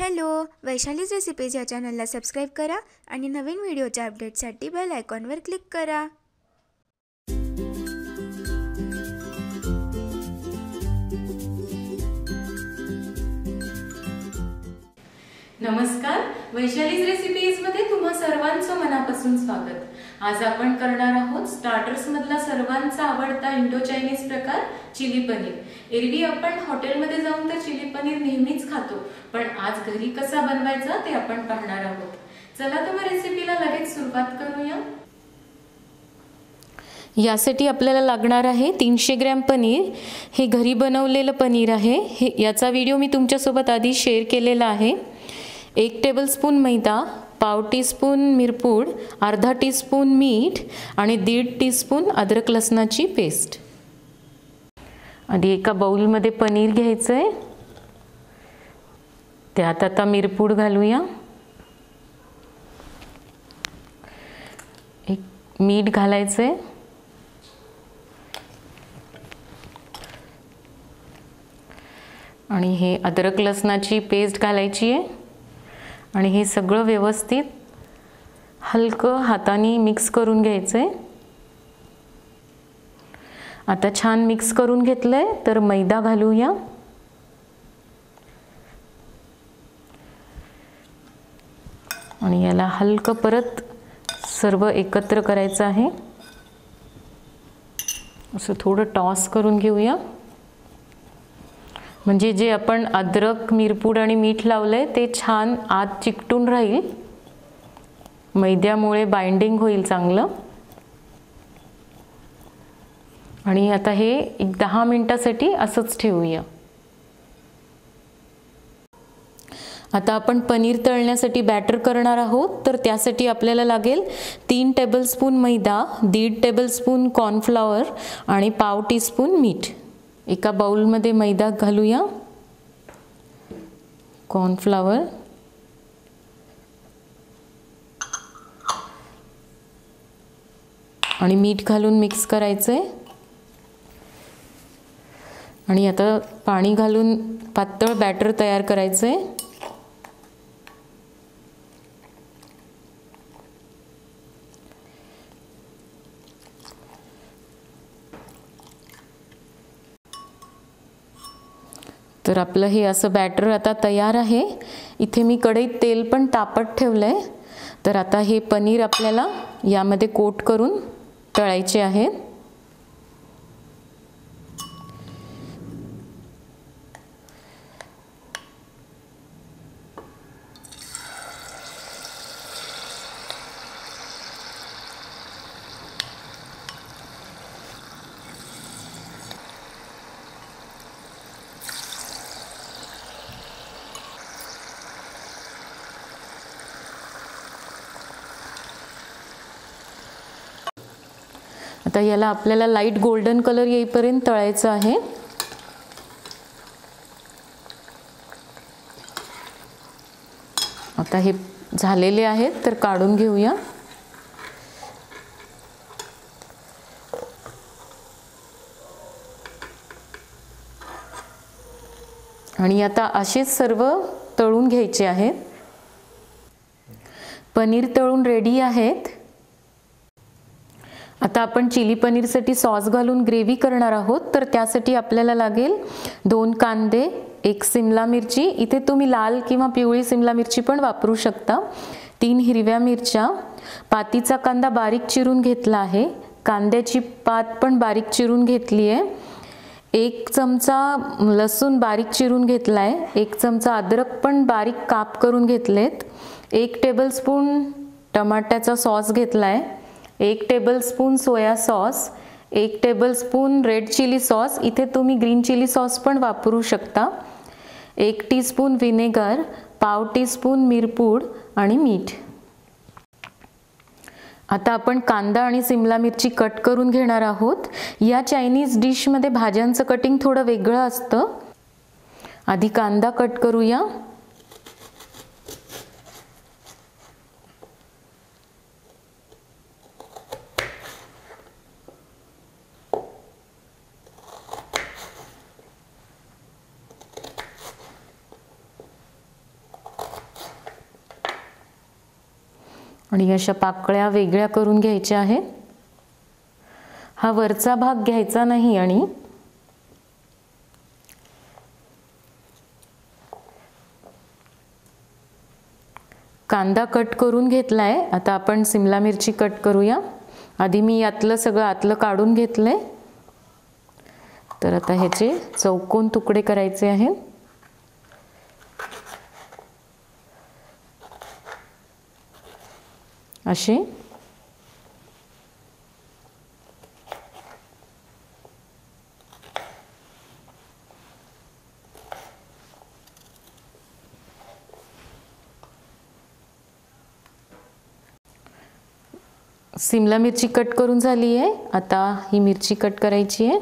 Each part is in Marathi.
हॅलो वैशालीज रेसिपीज या चॅनलला सबस्क्राईब करा आणि नवीन व्हिडिओच्या अपडेटसाठी बेल आयकॉनवर क्लिक करा. नमस्कार वैशालीज रेसिपीजमध्ये तुम्हा सर्वांचं मनापासून स्वागत. आज आपण करणार आहोत स्टार्टर्स मधला सर्वांचा आवडता इंडो चायनीज प्रकार चिली पनीर. एरवी आपण हॉटेलमध्ये जाऊन तर चिली पनीर नेहमीच खातो पण आज घरी कसा बनवायचा ते आपण पाहणार आहोत. चला तर मग रेसिपीला लगेच सुरुवात करूया. यासाठी आपल्याला लागणार आहे तीनशे ग्रॅम पनीर. हे घरी बनवलेलं पनीर आहे. हे याचा व्हिडिओ मी तुमच्यासोबत आधी शेअर केलेला आहे. एक टेबलस्पून मैदा पाव टीस्पून मिरपूड अर्धा टीस्पून मीठ आणि दीड टीस्पून अद्रक लसणाची पेस्ट आधी एका बाऊलमध्ये पनीर घ्यायचं आहे त्यात आता मिरपूड घालूया. एक मीठ घालायचं आहे आणि हे अद्रक लसणाची पेस्ट घालायची आहे आणि हे सगळं व्यवस्थित हलकं हाताने मिक्स करून घ्यायचं आहे आता छान मिक्स करून घेतलं आहे तर मैदा घालूया. आणि याला हलकं परत सर्व एकत्र करायचं आहे. असं थोडं टॉस करून घेऊया. म्हणजे जे आपण अद्रक मिरपूड आणि मीठ लावलंय ते छान आत चिकटून राहील. मैद्यामुळे बाइंडिंग होईल चांगलं. आणि आता हे एक दहा मिनटासाठी असंच ठेवूया. आता आपण पनीर तळण्यासाठी बॅटर करणार आहोत तर त्यासाठी आपल्याला लागेल तीन टेबलस्पून मैदा दीड टेबलस्पून कॉर्नफ्लॉवर आणि पाव टीस्पून मीठ. एका बाउलमध्ये मैदा घालूया. कॉर्नफ्लावर आणि मीठ घालून मिक्स करायचं आहे आणि आता पाणी घालून पातळ बॅटर तयार करायचं आहे तर आपलं हे असं बॅटर आता तयार आहे. इथे मी कढईत तेल पण तापत ठेवलं आहे तर आता हे पनीर आपल्याला यामध्ये कोट करून तळायचे आहे. आता याला आपल्याला लाइट गोल्डन कलर येईपर्यंत तळायचं आहे. आता हे झालेले आहेत तर काढून घेऊया. आणि आता असेच सर्व तळून घ्यायचे आहेत. पनीर तळून रेडी आहेत. आता आपण चिली पनीरसाठी सॉस घालून ग्रेव्ही करणार आहोत. तर त्यासाठी आपल्याला लागेल दोन कांदे एक सिमला मिरची. इथे तुम्ही लाल किंवा पिवळी सिमला मिरची पण वापरू शकता. तीन हिरव्या मिरच्या. पातीचा कांदा बारीक चिरून घेतला आहे. कांद्याची पात पण बारीक चिरून घेतली आहे. एक चमचा लसूण बारीक चिरून घेतला आहे एक चमचा अद्रक पण बारीक काप करून घेतलेत. एक टेबलस्पून टमाट्याचा सॉस घेतला आहे एक टेबलस्पून सोया सॉस एक टेबलस्पून रेड चिली सॉस इथे तुम्ही ग्रीन चिली सॉस पण वापरू शकता. एक टीस्पून व्हिनेगर पाव टीस्पून मिरपूड आणि मीठ. आता आपण कांदा आणि सिमला मिरची कट करून घेणार आहोत. या चायनीज डिशमध्ये भाज्यांचं कटिंग थोडं वेगळं असतं. आधी कांदा कट करूया. आणि अशा पाकळ्या वेगळ्या करून घ्यायच्या आहेत. हा वरचा भाग घ्यायचा नाही आणि कांदा कट करून घेतला आहे आता आपण सिमला मिरची कट करूया. आधी मी यातलं सगळं आतलं काढून घेतलं आहे तर आता ह्याचे चौकोन तुकडे करायचे आहेत. असे सिमला मिरची कट करून झाली आहे आता ही मिरची कट करायची आहे.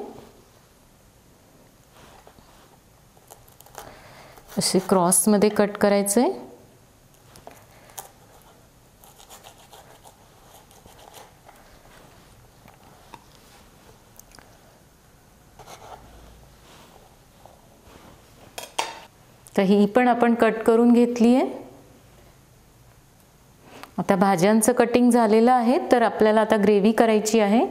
असे क्रॉसमध्ये कट करायचं आहे तर ही पण आपण कट करून घेतली आहे. आता भाज्यांचं कटिंग झालेलं आहे तर आपल्याला आता ग्रेव्ही करायची आहे.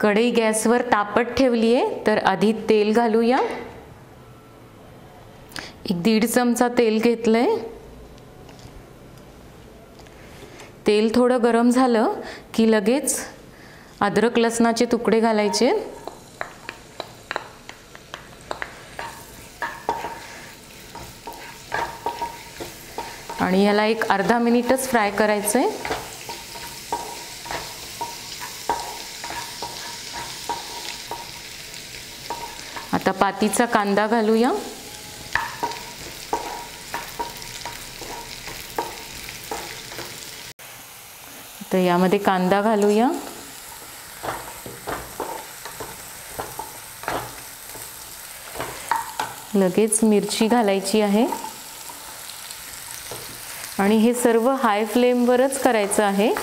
कढई गॅसवर तापत ठेवली आहे तर आधी तेल घालूया. एक दीड चमचा तेल घेतलं आहे तेल थोडं गरम झालं की लगेच अद्रक लसणाचे तुकडे घालायचे. आणि याला एक अर्धा मिनिटच फ्राय करायचं आहे आता पातीचा कांदा घालूया. तर यामध्ये कांदा घालूया. लगेच मिरची घालायची आहे. आणि हे सर्व हाय फ्लेमवरच करायचं आहे.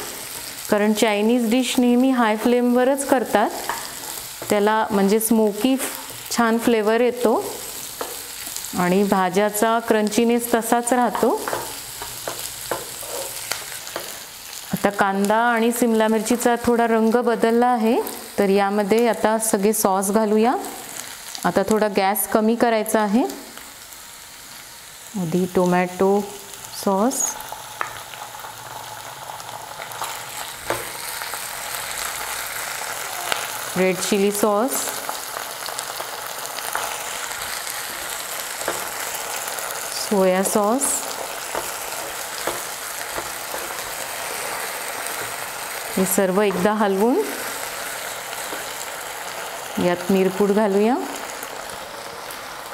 कारण चायनीज डिश नेहमी हाय फ्लेमवरच करतात. त्याला म्हणजे स्मोकी छान फ्लेवर येतो. आणि भाज्याचा क्रंचीनेस तसाच राहतो. आता कांदा आणि सिमला मिरचीचा थोडा रंग बदलला आहे. तर यामध्ये आता सगळे सॉस घालूया. आता थोडा गॅस कमी करायचा आहे. आधी tomato sauce red chilli sauce soya sauce हे सर्व एकदा हलवून यात मिरपूड घालूया.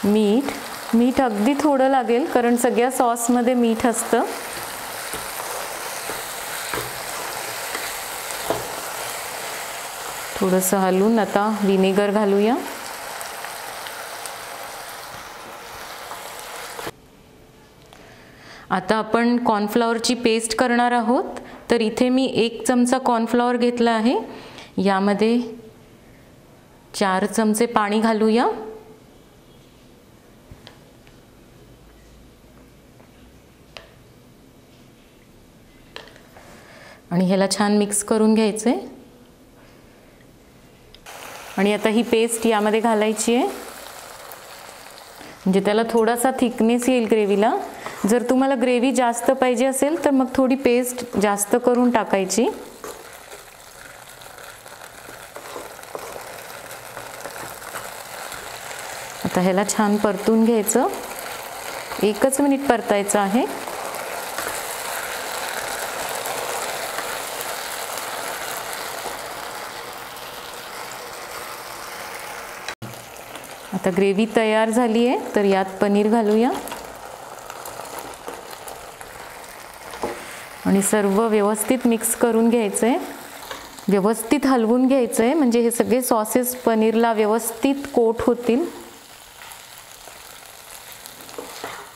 मीठ मीठ अगदी थोडं लागेल कारण सगळ्या सॉसमध्ये मीठ असतं. थोडंसं हलवून आता विनेगर घालूया. आता आपण कॉर्नफ्लॉवरची पेस्ट करणार आहोत. तर इथे मी एक चमचा कॉर्नफ्लॉवर घेतला आहे. यामध्ये चार चमचे पाणी घालूया. आणि ह्याला छान मिक्स करून घ्यायचं आहे आणि आता ही पेस्ट यामध्ये घालायची आहे. म्हणजे त्याला थोडासा थिकनेस येईल ग्रेव्हीला जर तुम्हाला ग्रेव्ही जास्त पाहिजे असेल तर मग थोडी पेस्ट जास्त करून टाकायची. आता ह्याला छान परतून घ्यायचं. एकच मिनिट परतायचं आहे. आता ग्रेव्ही तयार झाली आहे तर यात पनीर घालूया. आणि सर्व व्यवस्थित मिक्स करून घ्यायचं आहे व्यवस्थित हलवून घ्यायचं आहे म्हणजे हे सगळे सॉसेस पनीरला व्यवस्थित कोट होतील.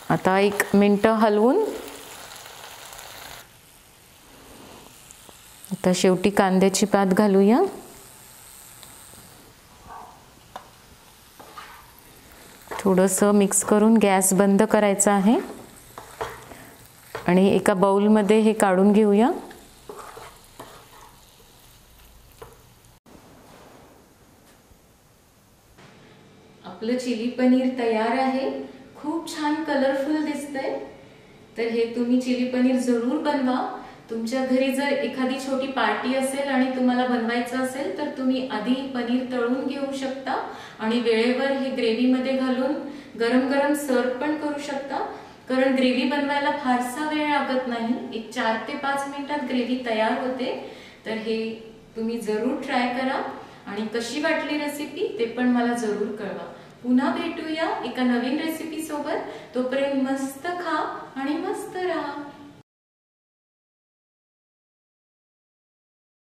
आता एक मिनटं हलवून. आता शेवटी कांद्याची पात घालूया. थोडंसं मिक्स करून गॅस बंद करायचा आहे. आणि एका बाऊलमध्ये हे काढून घेऊया. आपलं चिली पनीर तयार आहे. खूप छान कलरफुल दिसतंय. तर हे तुम्ही चिली पनीर जरूर बनवा. तुमच्या घरी जर एखादी छोटी पार्टी असेल आणि तुम्हाला बनवायचं असेल तर तुम्ही आधी पनीर तळून घेऊ शकता आणि वेळेवर हे ग्रेव्हीमध्ये घालून गरम गरम सर्व पण करू शकता. कारण ग्रेव्ही बनवायला फारसा वेळ लागत नाही. एक चार ते पाच मिनिटात ग्रेव्ही तयार होते. तर हे तुम्ही जरूर ट्राय करा आणि कशी वाटली रेसिपी ते पण मला जरूर कळवा. पुन्हा भेटूया एका नवीन रेसिपी सोबत. तोपर्यंत मस्त खा आणि मस्त राहा.